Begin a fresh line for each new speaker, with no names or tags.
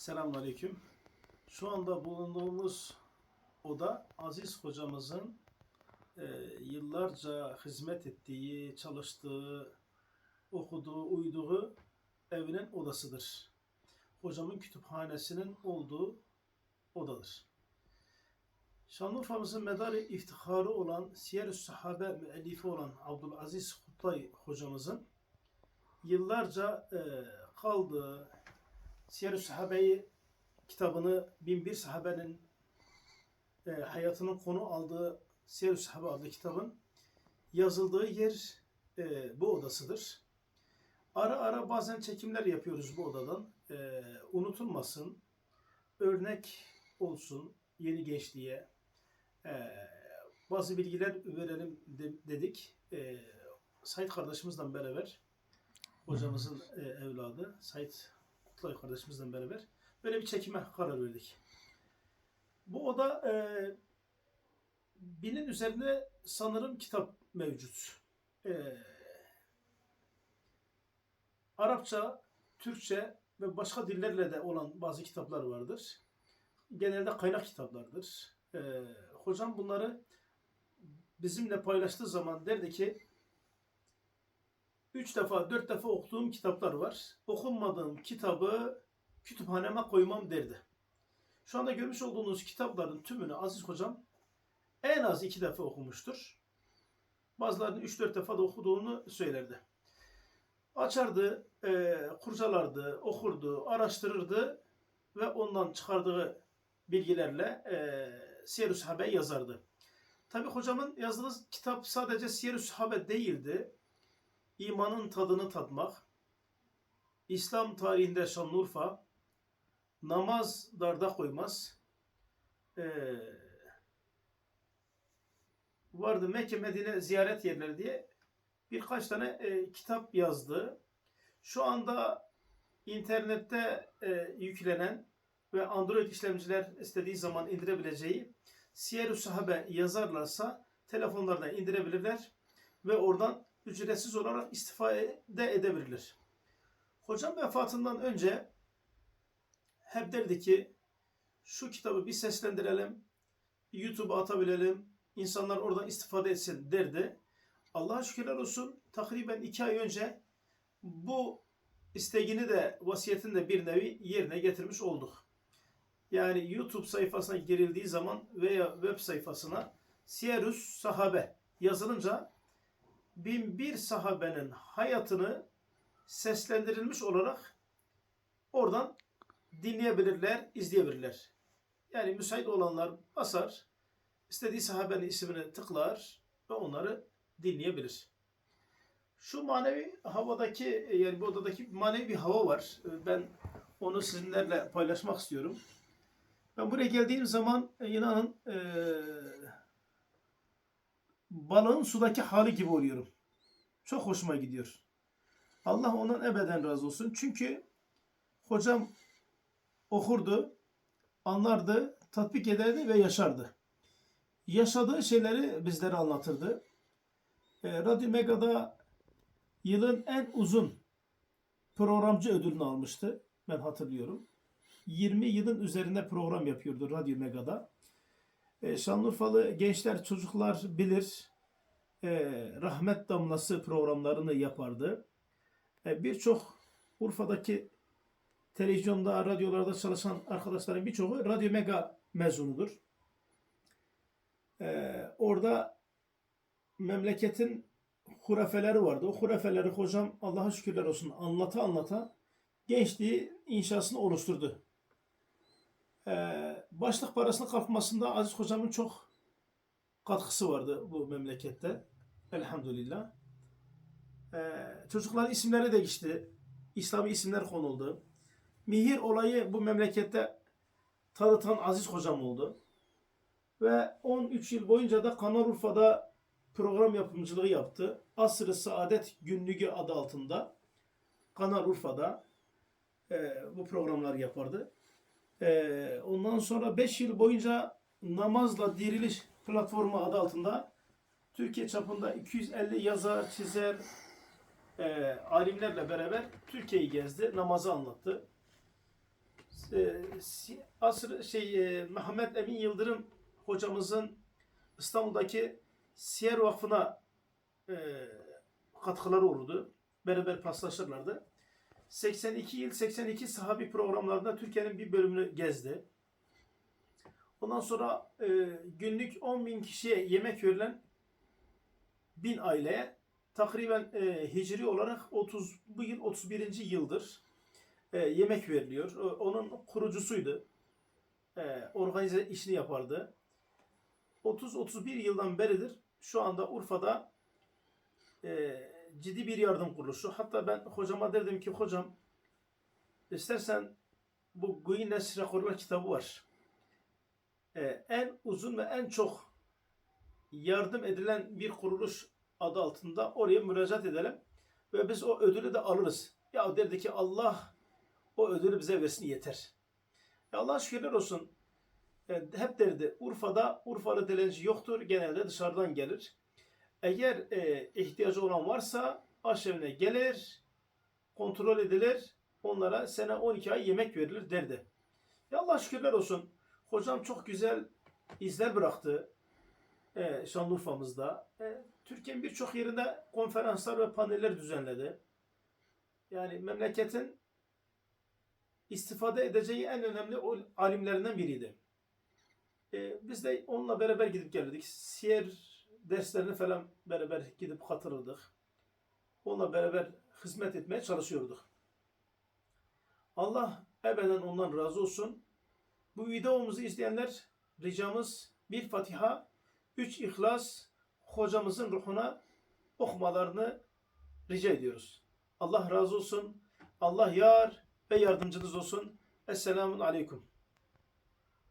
Selamünaleyküm. Şu anda bulunduğumuz oda Aziz hocamızın e, yıllarca hizmet ettiği, çalıştığı, okuduğu, uyduğu evinin odasıdır. Hocamın kütüphanesinin olduğu odadır. Şanlıurfa'mızın medarı iftiharı olan Siyer-ü Sahabe müellifi olan Abdülaziz Kutlay hocamızın yıllarca e, kaldığı Siyer-ü Sahabe'yi kitabını Binbir Sahabe'nin e, hayatının konu aldığı Siyer-ü Sahabe adlı kitabın yazıldığı yer e, bu odasıdır. Ara ara bazen çekimler yapıyoruz bu odadan. E, unutulmasın, örnek olsun yeni gençliğe. E, bazı bilgiler verelim de- dedik. E, Sait kardeşimizle beraber, hocamızın e, evladı Sait Kutlay kardeşimizle beraber böyle bir çekime karar verdik. Bu oda e, binin üzerinde sanırım kitap mevcut. E, Arapça, Türkçe ve başka dillerle de olan bazı kitaplar vardır. Genelde kaynak kitaplardır. E, hocam bunları bizimle paylaştığı zaman derdi ki üç defa, dört defa okuduğum kitaplar var. Okunmadığım kitabı kütüphaneme koymam derdi. Şu anda görmüş olduğunuz kitapların tümünü Aziz Hocam en az iki defa okumuştur. Bazılarını üç dört defa da okuduğunu söylerdi. Açardı, e, kurcalardı, okurdu, araştırırdı ve ondan çıkardığı bilgilerle e, Sahabe yazardı. Tabi hocamın yazdığı kitap sadece Sahabe değildi. İmanın tadını tatmak, İslam tarihinde Şanlıurfa, namaz darda koymaz, ee, vardı Mekke Medine ziyaret yerleri diye birkaç tane e, kitap yazdı. Şu anda internette e, yüklenen ve Android işlemciler istediği zaman indirebileceği Siyer-ü Sahabe yazarlarsa telefonlarına indirebilirler ve oradan ücretsiz olarak istifade edebilirler. Hocam vefatından önce hep derdi ki şu kitabı bir seslendirelim, YouTube'a atabilelim, insanlar oradan istifade etsin derdi. Allah'a şükürler olsun takriben iki ay önce bu isteğini de vasiyetini de bir nevi yerine getirmiş olduk. Yani YouTube sayfasına girildiği zaman veya web sayfasına Siyerus Sahabe yazılınca bin bir sahabenin hayatını seslendirilmiş olarak oradan dinleyebilirler, izleyebilirler. Yani müsait olanlar basar, istediği sahabenin ismini tıklar ve onları dinleyebilir. Şu manevi havadaki, yani bu odadaki manevi bir hava var. Ben onu sizinlerle paylaşmak istiyorum. Ben buraya geldiğim zaman e, inanın eee balığın sudaki hali gibi oluyorum. Çok hoşuma gidiyor. Allah ondan ebeden razı olsun. Çünkü hocam okurdu, anlardı, tatbik ederdi ve yaşardı. Yaşadığı şeyleri bizlere anlatırdı. E, Radyo Mega'da yılın en uzun programcı ödülünü almıştı. Ben hatırlıyorum. 20 yılın üzerinde program yapıyordu Radyo Mega'da. E, Şanlıurfalı gençler, çocuklar bilir. E, rahmet damlası programlarını yapardı. E, Birçok Urfa'daki televizyonda, radyolarda çalışan arkadaşların birçoğu Radyo Mega mezunudur. E, orada memleketin hurafeleri vardı. O hurafeleri hocam Allah'a şükürler olsun anlata anlata gençliği inşasını oluşturdu. Ee, başlık parasının kalkmasında Aziz Hocam'ın çok katkısı vardı bu memlekette. Elhamdülillah. Ee, çocukların isimleri değişti. İslami isimler konuldu. Mihir olayı bu memlekette tanıtan Aziz Hocam oldu. Ve 13 yıl boyunca da Kanal Urfa'da program yapımcılığı yaptı. Asr-ı Saadet Günlüğü adı altında Kanal Urfa'da e, bu programlar yapardı. Ee, ondan sonra 5 yıl boyunca namazla diriliş platformu adı altında Türkiye çapında 250 yazar, çizer, e, alimlerle beraber Türkiye'yi gezdi, namazı anlattı. e, asr şey e, Mehmet Emin Yıldırım hocamızın İstanbul'daki Siyer Vakfı'na e, katkıları olurdu. Beraber paslaşırlardı. 82 yıl 82 sahabi programlarında Türkiye'nin bir bölümünü gezdi. Ondan sonra e, günlük 10 bin kişiye yemek verilen bin aileye takriben e, hicri olarak 30 bu yıl 31. yıldır e, yemek veriliyor. O- Onun kurucusuydu. E, organize işini yapardı. 30-31 yıldan beridir şu anda Urfa'da e, ciddi bir yardım kuruluşu. Hatta ben hocama derdim ki hocam istersen bu Guinness Rekorlar kitabı var. E, en uzun ve en çok yardım edilen bir kuruluş adı altında oraya müracaat edelim ve biz o ödülü de alırız. Ya derdi ki Allah o ödülü bize versin yeter. Ya Allah şükürler olsun. E, hep derdi Urfa'da Urfalı dilenci yoktur. Genelde dışarıdan gelir. Eğer e, ihtiyacı olan varsa aşevine gelir, kontrol edilir. Onlara sene 12 ay yemek verilir derdi. Ya Allah şükürler olsun. Hocam çok güzel izler bıraktı e, Şanlıurfa'mızda. E, Türkiye'nin birçok yerinde konferanslar ve paneller düzenledi. Yani memleketin istifade edeceği en önemli alimlerinden biriydi. E, biz de onunla beraber gidip gelirdik. Siyer derslerine falan beraber gidip katılırdık. Onunla beraber hizmet etmeye çalışıyorduk. Allah ebeden ondan razı olsun. Bu videomuzu izleyenler ricamız bir Fatiha, üç İhlas hocamızın ruhuna okumalarını rica ediyoruz. Allah razı olsun. Allah yar ve yardımcınız olsun. Esselamun Aleyküm.